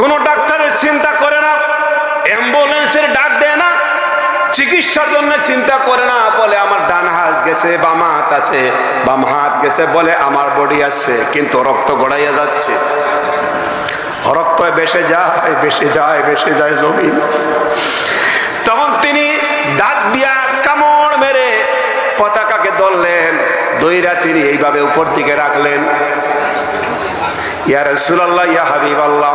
কোনো ডাক্তারের চিন্তা করে না, অ্যাম্বুলেন্সের ডাক দেয় না, চিকিৎসার জন্য চিন্তা করে না, বলে আমার ডান হাত গেছে, বাম হাত আছে, বাম হাত গেছে, বলে আমার বডি আছে, কিন্তু রক্ত গড়াইয়া যাচ্ছে। রক্ত বেসে যায় বেসে যায় বেসে যায় জমিন। তখন তিনি ডাক দিয়া কামড় মেরে পতাকাকে ধরলেন, দইরা তিনি এইভাবে উপর দিকে রাখলেন। ইয়ার রসুল্লাহ ইয়া হাবিব আল্লাহ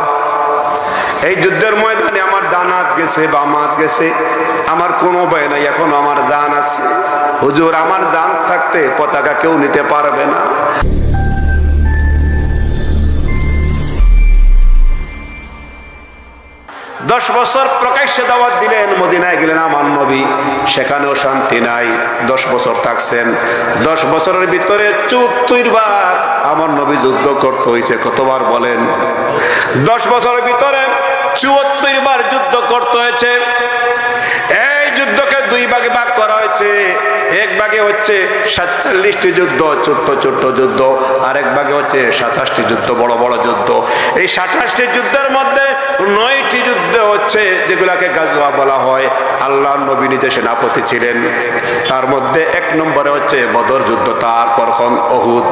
এই যুদ্ধের ময়দানে আমার ডান হাত গেছে, বাম হাত গেছে। আমার কোনো ভয় নাই, এখন আমার জান আছে। হুজুর, আমার জান থাকতে পতাকা কেউ নিতে পারবে না। দশ বছর প্রকাশ্যে দাওয়াত দিলেন, মদিনায় গেলেন আমার নবী। সেখানেও শান্তি নাই, দশ বছর থাকছেন। দশ বছরের ভিতরে চুত্তুর বার আমার নবী যুদ্ধ করতে হয়েছে, কতবার বলেন। দশ বছরের ভিতরে চুয়াত্তর বার যুদ্ধ করতে হয়েছে। এই যুদ্ধকে দুই ভাগে ভাগ করা হয়েছে। এক ভাগে হচ্ছে সাতচল্লিশটি যুদ্ধ, ছোট্ট ছোট্ট যুদ্ধ, আরেক ভাগে হচ্ছে সাতাশটি যুদ্ধ, বড় বড় যুদ্ধ। এই সাতাশটি যুদ্ধের মধ্যে নয়টি যুদ্ধ হচ্ছে যেগুলাকে গাজুয়া বলা হয়। আল্লাহ নবী নিজে সেনাপতি ছিলেন। তার মধ্যে এক নম্বরে হচ্ছে বদর যুদ্ধ, তারপর অহুদ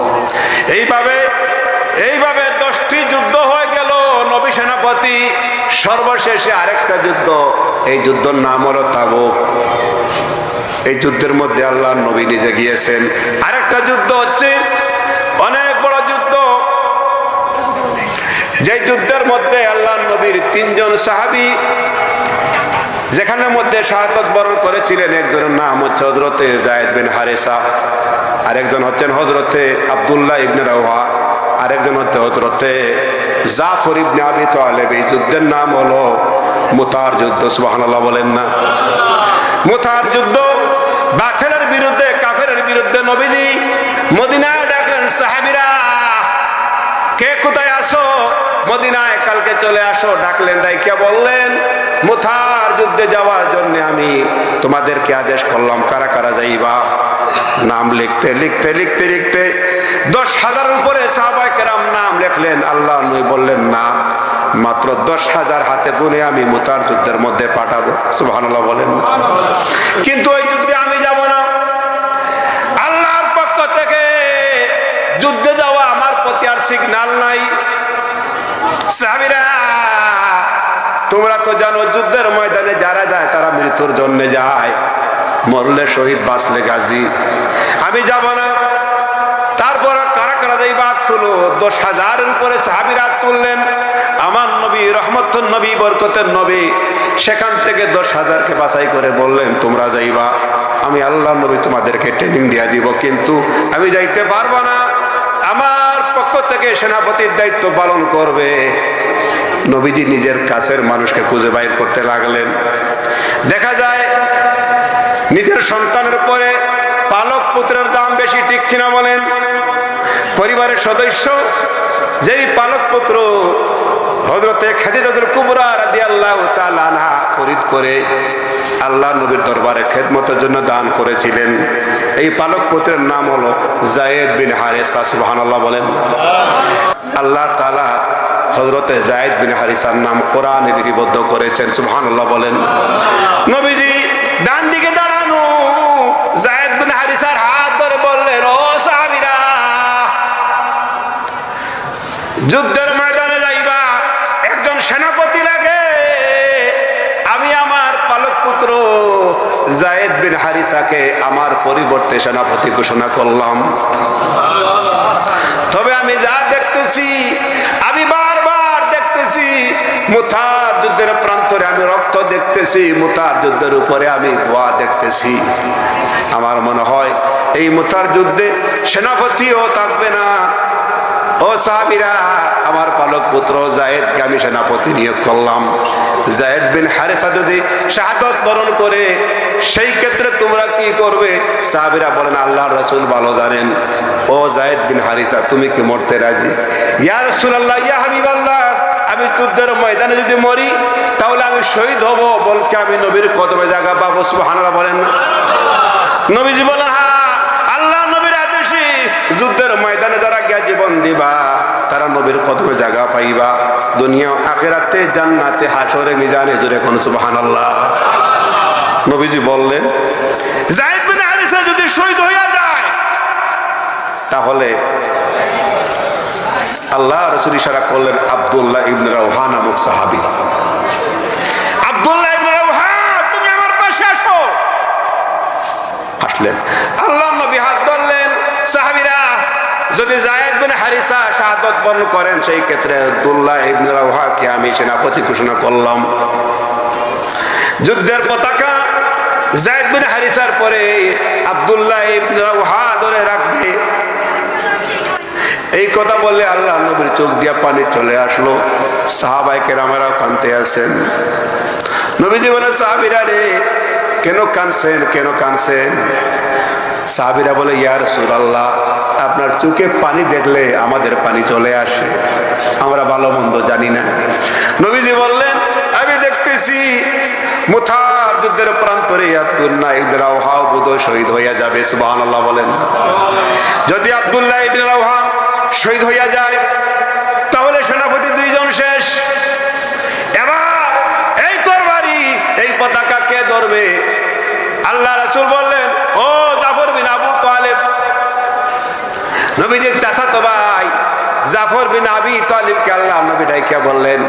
এইভাবে এইভাবে দশটি যুদ্ধ হয়ে। সেনাপতি, সর্বশেষে আরেকটা যুদ্ধ, এই যুদ্ধের নাম হলো তাবুক। এই যুদ্ধের মধ্যে আল্লাহ নবী নিজে গিয়েছেন। আরেকটা যুদ্ধ হচ্ছে, অনেক বড় যুদ্ধ। যে যুদ্ধের মধ্যে আল্লাহ নবীর তিনজন সাহাবি, যেখানের মধ্যে শাহাদত বরণ করেছিলেন, একজনের নাম হচ্ছে হজরতে জায়দ বিন হারেসা, আরেকজন হচ্ছেন হজরতে আবদুল্লাহ ইবনে রাওয়া আরেকজন হচ্ছে হজরতে জাফর ইবনে আবি তালেব, এই যুদ্ধের নাম হলো মুতার যুদ্ধ, সুবহানাল্লাহ বলেন না। মুতার যুদ্ধ বাথেলের বিরুদ্ধে কাফের বিরুদ্ধে নবীজি মদিনায় ডাকলেন, সাহাবিরা, কে কোথায় আসো মদিনায় কালকে চলে আসো। ডাকলেন ডাইকে বললেন মুথার যুদ্ধে যাওয়ার জন্য আমি তোমাদেরকে আদেশ করলাম, কারা কারা যাইবা? নাম লিখতে লিখতে লিখতে লিখতে দশ হাজারের উপরে সাহাবাই কেরাম নাম লিখলেন, আল্লাহ নই বললেন, না, মাত্র দশ হাজার হাতে গুনে আমি মুতার যুদ্ধের মধ্যে পাঠাবো। সুবহানাল্লাহ বলেন। কিন্তু ওই যুদ্ধে আমি যাব না। আল্লাহর পক্ষ থেকে যুদ্ধে যাওয়া আমার প্রতি আর সিগনাল নাই। সাহাবীরা, তোমরা তো জানো, যুদ্ধের ময়দানে যারা যায়, তারা মৃত্যুর জন্য যায়। মরলে শহীদ, বাঁচলে গাজী আমি যাব না তারপর কারা কারা দেই বাদ তুলো দশ হাজারের উপরে সাহাবিরা তুললেন। আমার নবী রহমতুল নবী, বরকতের নবী, সেখান থেকে দশ হাজারকে বাছাই করে বললেন, তোমরা যাইবা, আমি আল্লাহ নবী তোমাদেরকে ট্রেনিং দিয়া দিব, কিন্তু আমি যাইতে পারব না। আমার পক্ষ থেকে সেনাপতির দায়িত্ব পালন করবে। নবীজি নিজের কাছের মানুষকে খুঁজে বাইর করতে লাগলেন। দেখা যায়, নিজের সন্তানের পরে পালক পুত্রের দাম বেশি, ঠিক কিনা বলেন? পরিবারের সদস্য, যেই পালক পুত্র হজরতে খাদিজাতুল কুবরা রাদি আল্লাহ তালানা ফরিদ করে আল্লাহ নবীর দরবারে খেদমতের জন্য দান করেছিলেন। এই পালক পুত্রের নাম হলো জায়েদ বিন হারেসা, সুবহানাল্লাহ বলেন। আল্লাহ তালা হজরতে জায়দ বিন হারিসার নাম কোরআনে লিপিবদ্ধ করেছেন, সুবহানাল্লাহ বলেন। নবীজি ডান দিকে দাঁড়ানো যুদ্ধের ময়দানে যাইবা, একজন সেনাপতি লাগে। আমি আমার পালক পুত্র জায়েদ বিন হারিসাকে আমার পরিবর্তে সেনাপতি ঘোষণা করলাম। তবে আমি যা দেখতেছি, আমি বারবার দেখতেছি, মুথার যুদ্ধের প্রান্তরে আমি রক্ত দেখতেছি, মুথার যুদ্ধের উপরে আমি দোয়া দেখতেছি। আমার মনে হয়, এই মুথার যুদ্ধে সেনাপতিও থাকবে না ও সাহাবিরা, আমার পালক পুত্র জায়েদকে আমি সেনাপতি নিয়োগ করলাম। জায়েদ বিন হারেসা যদি শাহাদত বরণ করে, সেই ক্ষেত্রে তোমরা কি করবে? সাহাবিরা বলেন আল্লাহ রসুল ভালো জানেন। ও জায়েদ বিন হারিসা, তুমি কি মরতে রাজি? ইয়া রসুল আল্লাহ ইয়া হাবিব আল্লাহ আমি যুদ্ধের ময়দানে যদি মরি, তাহলে আমি শহীদ হব। বলকে আমি নবীর কদমে জায়গা পাবো, সুবহানাল্লাহ বলেন না। নবীজি বলেন হ্যাঁ আল্লাহ নবীর আদেশে যুদ্ধের ময়দানে যারা গিয়া জীবন দিবা, তারা নবীর কদমে জায়গা পাইবা। দুনিয়া আখেরাতে জান্নাতে হাসরে মিজানে জুড়ে কোন সুবহানাল্লাহ। নবীজি বললেন যায়, তাহলে আল্লাহ রসুল ইশারা করলেন, আব্দুল্লাহ ইবনে রাওহা নামক সাহাবী। আব্দুল্লাহ ইবনে রাওহা তুমি আমার পাশে আসো। আসলেন আল্লাহ নবী হাত ধরলেন, সাহাবীরা যদি জায়েদ বিন হারিসা শাহাদত বরণ করেন, সেই ক্ষেত্রে আব্দুল্লাহ ইবনে আমি সেনাপতি ঘোষণা করলাম। যুদ্ধের পতাকা জায়েদ বিন হারিসার পরে আব্দুল্লাহ ইবনে ধরে রাখবে। এই কথা বললে আল্লাহ নবীর চোখ দিয়া পানি চলে আসলো। সাহাবাই কেরামেরাও কানতে আছেন নবীজি বলে সাহাবিরা রে, কেন কানছেন কেন কানছেন? সাহাবিরা বলে ইয়ার সুরাল্লাহ আপনার চোখে পানি দেখলে আমাদের পানি চলে আসে। আমরা ভালো মন্দ জানি না। নবীজি বললেন, আমি দেখতেছি, মুথার যুদ্ধের প্রান্তরে আব্দুল্লাহ ইবনে রাওহা বুধ শহীদ হইয়া যাবে, সুবহানাল্লাহ বলেন। যদি আব্দুল্লাহ ইবনে রাওহা শহীদ হইয়া যায়, তাহলে সেনাপতি দুইজন শেষ। এবার এই তরবারি, এই পতাকা কে ধরবে? আল্লাহ রাসূল বললেন ও জাফর বিন আবু তালেব নবীজির চাচাতো ভাই। জাফর বিন আবি তালিবকে আল্লাহ নবী ডাইকা বললেন,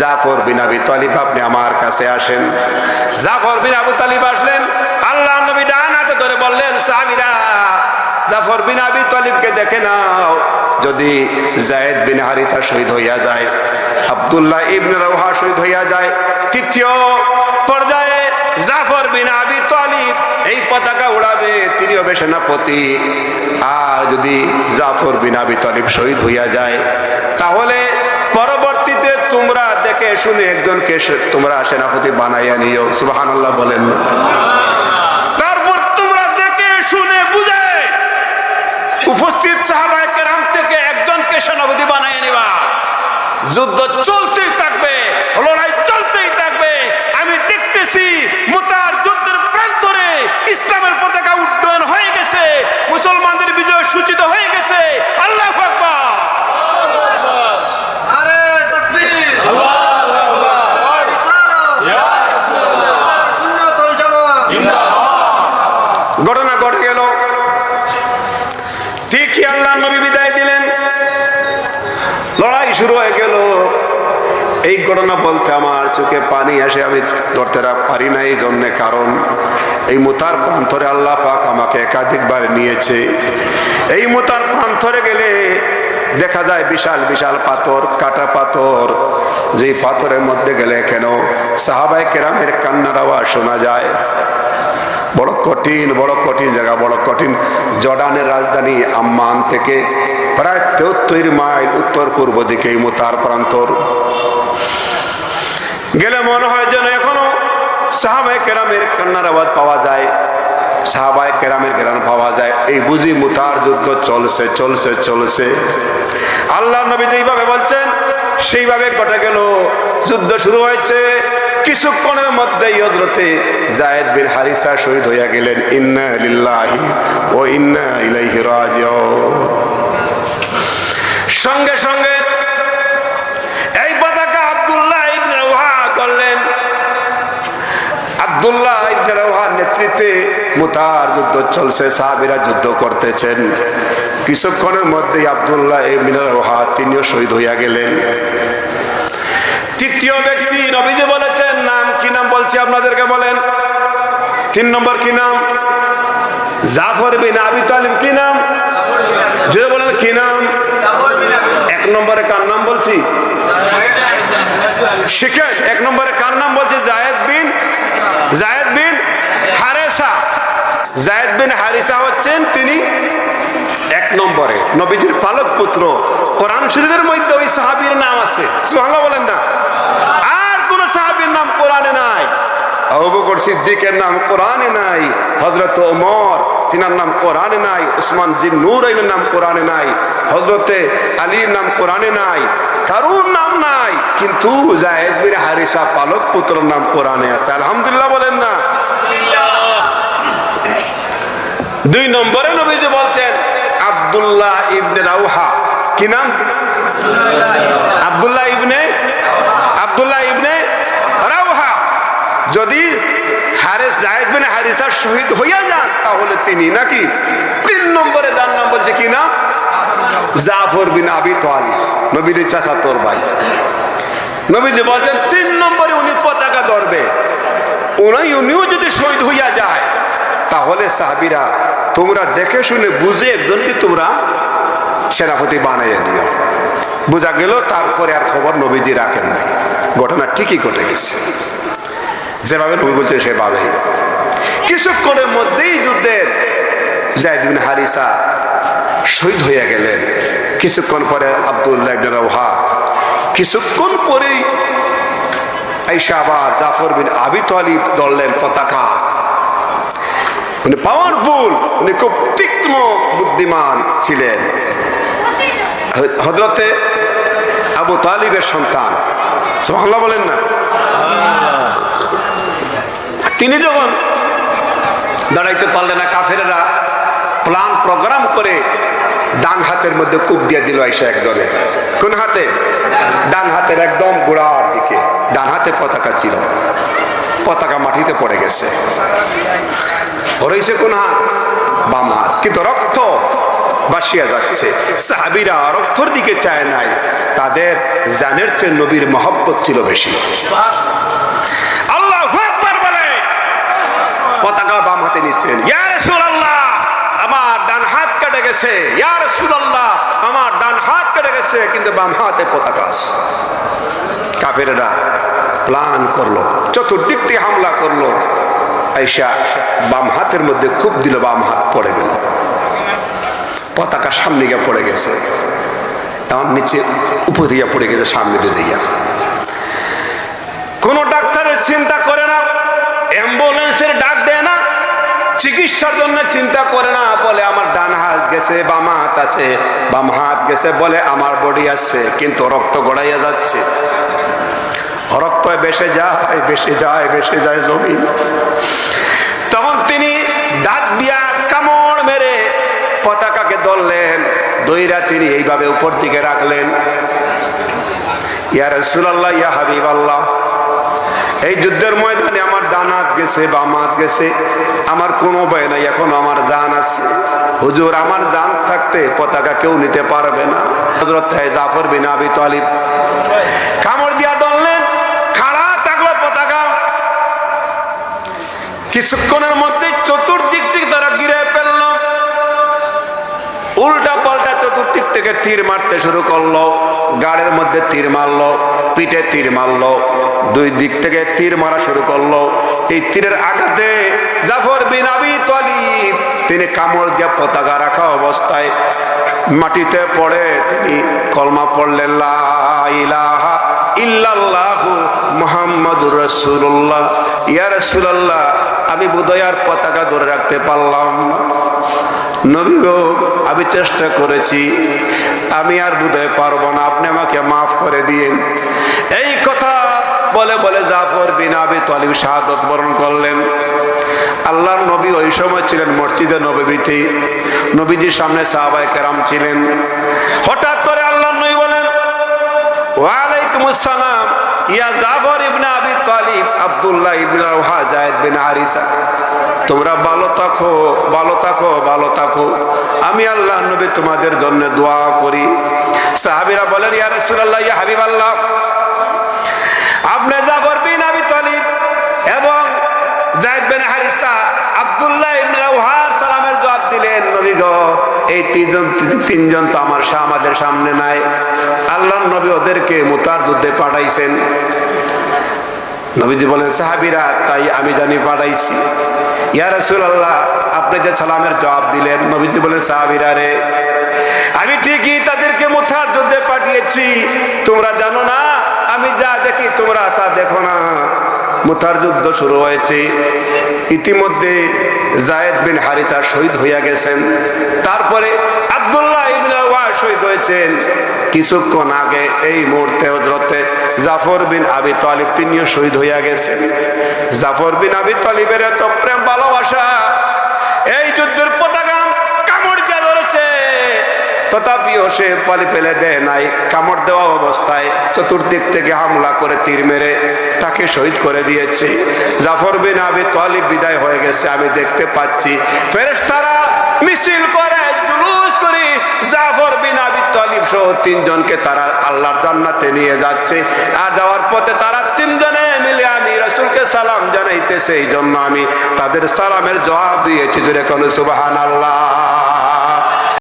জাফর বিন আবি তালিব, আপনি আমার কাছে আসেন। জাফর বিন আবু তালিব আসলেন, আল্লাহ নবী ডান হাতে ধরে বললেন সাহাবীরা জাফর বিন আবি তালিবকে দেখে নাও। যদি জায়েদ বিন হারিসা শহীদ হইয়া যায়, আব্দুল্লাহ ইবনে রাওহা শহীদ হইয়া যায়, তৃতীয় পর্যায়ে জাফর বিন আবি তালিব এই পতাকা উড়াবে তিনি হবে সেনাপতি। আর যদি জাফর বিন আবি তালিব শহীদ হইয়া যায়, তাহলে পরবর্তীতে তোমরা দেখে শুনে একজনকে তোমরা সেনাপতি বানাইয়া নিও। সুবহানাল্লাহ বলেন। তারপর তোমরা দেখে শুনে উপস্থিত থেকে একজনকে সেনাপতি বানাইয়া নিবা। যুদ্ধ চলতেই থাকবে, লড়াই চলতেই থাকবে। আমি দেখতেছি মুতার যুদ্ধের প্রান্তরে ইসলামের পতাকা উড্ডয়ন হয়ে গেছে মুসলমানদের বিজয় সূচিত হয়ে গেছে আল্লাহ আকবার আরে তাকবীর সুন্নাত ওয়াল জামাত ঘটনা ঘটে গেল ঠিকই আল্লাহ নবী বিদায় দিলেন লড়াই শুরু হয়ে গেল। এই ঘটনা বলতে আমার চোখে পানি আসে, আমি ধরতে পারি না এই জন্যে কারণ এই মুতার প্রান্তরে আল্লাহ পাক আমাকে একাধিকবার নিয়েছে। এই মুতার প্রান্তরে গেলে দেখা যায় বিশাল বিশাল পাথর, কাটা পাথর। যে পাথরের মধ্যে গেলে কেন সাহাবাই কেরামের কান্নার আওয়াজ শোনা যায়। বড় কঠিন বড় কঠিন জায়গা, বড় কঠিন জর্ডানের রাজধানী আম্মান থেকে প্রায় তেহত্তর মাইল উত্তর পূর্ব দিকে মোতার প্রান্তর। গেলে মনে হয় যেন এখনও সাহাবাই কেরামের কান্নার আওয়াজ পাওয়া যায় সাহাবাই কেরামের জ্ঞান পাওয়া যায়। এই বুঝি মুতার যুদ্ধ চলছে চলছে চলছে। আল্লাহ নবী যেইভাবে বলছেন, সেইভাবে ঘটে গেল। যুদ্ধ শুরু হয়েছে। কিছুক্ষণের মধ্যেই হজরতে জায়েদ বিন হারিসা শহীদ হইয়া গেলেন। ইন্না ও ইন্না ইলাইহি রাজিউন। সঙ্গে সঙ্গে এই পতাকা আব্দুল্লাহ ইবনে রওহা করলেন। আব্দুল্লাহ ইবনে রওহার নেতৃত্বে মুতার যুদ্ধ চলছে, সাহাবীরা যুদ্ধ করতেছেন। কিছুক্ষণের মধ্যেই আব্দুল্লাহ ইবনে রওহা তিনিও শহীদ হইয়া গেলেন। তৃতীয় ব্যক্তি নবীজি বলেছেন, নাম কি নাম বলছি আপনাদেরকে বলেন? তিন নম্বর কি নাম? জাফর বিন আবি তালিব, কি নাম? যদি বলেন, কি নাম এক নম্বরে কার নাম বলছি। শিখেন, এক নম্বরে কার নাম বলছে? জায়েদ বিন জায়েদ বিন হারেসা। জায়েদ বিন হারিসা হচ্ছেন তিনি এক নম্বরে। নবীজির পালক পুত্র। কোরআন শরীফের মধ্যে ওই সাহাবীর নাম আছে। সুবহানাল্লাহ বলেন না। আর কোন সাহাবীর নাম কোরআনে নাই। আবু সিদ্দিকের নাম কোরআনে নাই। হযরত ওমর, তিনার নাম কোরআনে নাই। উসমান জিন নূরাইনের নাম কোরআনে নাই। হযরতে আলীর নাম কোরআনে নাই, কারুর নাম নাই, কিন্তু বিন হারিসা পালক পুত্র নাম কোরআনে আছে। আলহামদুলিল্লাহ বলেন না। দুই নম্বরে নবীজি বলছেন, আব্দুল্লাহ ইবনে রাউহা। কি নাম? আব্দুল্লাহ ইবনে আব্দুল্লাহ ইবনে রাউহা। যদি হারেস জায়েদ বিন হারিসার শহীদ হইয়া যান, তাহলে তিনি নাকি তিন নম্বরে যার নাম বলছে কি না? জাফর বিন আবি তোয়ালি নবীর চাচা তোর ভাই। নবীজি বলছেন, তিন নম্বরে উনি পতাকা ধরবে। উনি উনিও যদি শহীদ হইয়া যায়, তাহলে সাহাবিরা তোমরা দেখে শুনে বুঝে একজনকে তোমরা সেনাপতি বানাইয়া নিও। বোঝা গেল, তারপরে আর খবর নবীজি রাখেন নাই। ঘটনা ঠিকই ঘটে গেছে। যেভাবে নবী বলতে সেভাবে কিছুক্ষণের যুদ্ধের জায়দ বিন হারিসা শহীদ হইয়া গেলেন। কিছুক্ষণ পরে আব্দুল্লাহ ইবনে রাওহা, কিছুক্ষণ পরেই আইসা আবার জাফর বিন আবি তালিব ধরলেন পতাকা। উনি পাওয়ারফুল উনি খুব তীক্ষ্ণ বুদ্ধিমান ছিলেন। হজরতে আবু তালিবের সন্তান সোহাল্লা বলেন না? তিনি যখন দাঁড়াইতে পারলেন না, কাফেরেরা প্ল্যান প্রোগ্রাম করে ডান হাতের মধ্যে কূপ দিয়ে দিল আইসা একজনে। কোন হাতে? ডান হাতের একদম গোড়ার দিকে। ডান হাতে পতাকা ছিল। পতাকা মাটিতে পড়ে গেছে। রয়েছে কোন হাত? বাম হাত। কিন্তু রক্ত বাসিয়া যাচ্ছে। সাহাবিরা রক্তর দিকে চায় নাই। তাদের জানের চেয়ে নবীর মহব্বত ছিল বেশি। আল্লাহ পতাকা বাম হাতে নিচ্ছেন ইয়ার রাসূলুল্লাহ আমার ডান হাত কেটে গেছে, ইয়া রাসূলুল্লাহ আমার ডান হাত কেটে গেছে, কিন্তু বাম হাতে পতাকা আছে। কাফেরেরা প্ল্যান করল, চতুর্দিক থেকে হামলা করল। আইসা বাম হাতের মধ্যে খুব দিল, বাম হাত পড়ে গেল। পতাকা সামনে গিয়ে পড়ে গেছে। তখন নিচে, উপর দিয়া পড়ে গেছে, সামনে দিয়ে দিয়া। কোন ডাক্তারের চিন্তা করে না, অ্যাম্বুলেন্সের ডাক দেয় না, চিকিৎসার জন্য চিন্তা করে না, বলে গেছে, বাম হাত আছে। বাম হাত গেছে বলে আমার বডি আছে, কিন্তু রক্ত গড়াইয়া যাচ্ছে। রক্ত বেসে যায় বেসে যায় বেসে যায় জমিন। তখন তিনি দাঁত দিয়া কামড় মেরে পতাকাকে ধরলেন, দইরা তিনি এইভাবে উপর দিকে রাখলেন। ইয়া রসুল্লাহ ইয়া হাবিব আল্লাহ এই যুদ্ধের ময়দানে গেছে বাম হাত গেছে, আমার কোনো ভয় নাই, এখন আমার জান আছে। হুজুর, আমার জান থাকতে পতাকা কেউ নিতে পারবে না। হজরত জাফর বিন আবি তালিব কামড় দিয়া ধরলেন, খাড়া থাকল পতাকা। কিছুক্ষণের মধ্যে চতুর্দিক থেকে তারা গিরে ফেলল। উল্টা থেকে তীর মারতে শুরু করল, গাড়ের মধ্যে তীর মারলো, পিঠে তীর মারলো, দুই দিক থেকে তীর মারা শুরু করল। এই তীরের আঘাতে জাফর বিন আবি তালিব, তিনি কামড় দিয়ে পতাকা রাখা অবস্থায় মাটিতে পড়ে, তিনি কলমা পড়লেন ইলাহা রাসূলুল্লাহ। আমি বোধহয় পতাকা ধরে রাখতে পারলাম না। নবী গো আমি চেষ্টা করেছি। আমি আর বোধহয় পারব না, আপনি আমাকে মাফ করে দিয়েন। এই কথা বলে বলে জাফর বিন আবি তালিব শাহাদত বরণ করলেন। আল্লাহর নবী ওই সময় ছিলেন মসজিদে নবীতে নবীজির সামনে সাহাবায়ে কেরাম ছিলেন। হঠাৎ করে ওয়ালাইকুম ইয়া জাফর ইবনে আবি তালিব, আব্দুল্লাহ ইবনে রাওহা জায়েদ বিন হারিসা তোমরা ভালো থাকো ভালো থাকো ভালো থাকো। আমি আল্লাহ নবী তোমাদের জন্য দোয়া করি। সাহাবীরা বলেন, ইয়া রাসূলুল্লাহ, ইয়া হাবিবাল্লাহ। আপনি জাফর বিন আবি তালিব এবং জায়েদ বিন হারিসা, আব্দুল্লাহ ইবনে রাওহা সালামের জবাব দিলেন, নবী গো এই তিনজন তিনজন তো আমার আমাদের সামনে নাই। আল্লাহ নবী ওদেরকে মুতার যুদ্ধে পাঠাইছেন। নবীজি বলেন, সাহাবিরা, তাই আমি জানি পাঠাইছি। ইয়া রাসূলুল্লাহ, আপনি যে সালামের জবাব দিলেন, নবীজি বলেন, সাহাবিরা রে, আমি ঠিকই তাদেরকে মুথার যুদ্ধে পাঠিয়েছি। তোমরা জানো না, আমি যা দেখি, তোমরা তা দেখো না। মুথার যুদ্ধ শুরু হয়েছে। ইতিমধ্যে জায়েদ বিন হারিসা শহীদ হইয়া গেছেন। তারপরে আব্দুল্লাহ শহীদ হয়েছেন। কিছুক্ষণ আগে এই মুহূর্তে হজরতে জাফর বিন আবি তালিব তিনিও শহীদ হইয়া গেছেন। জাফর বিন আবি তালিবের এত প্রেম, ভালোবাসা, এই যুদ্ধের পতাকা ধরেছে। তথাপিও সে পালি দেয় নাই। কামড় দেওয়া অবস্থায় চতুর্দিক থেকে হামলা করে তীর মেরে তাকে শহীদ করে দিয়েছে। জাফর বিন আবি তালিব বিদায় হয়ে গেছে, আমি দেখতে পাচ্ছি। ফেরেশতারা মিছিল করে, জুলুস করে জাফর বিন আবি তালিব সহ তিনজনকে তারা আল্লাহর জান্নাতে নিয়ে যাচ্ছে। আর যাওয়ার পথে তারা তিনজনে মিলে আমি রসুলকে সালাম জানাইতেছে এই জন্য আমি তাদের সালামের জবাব দিয়েছি। জোরে কোন, সুবহানাল্লাহ।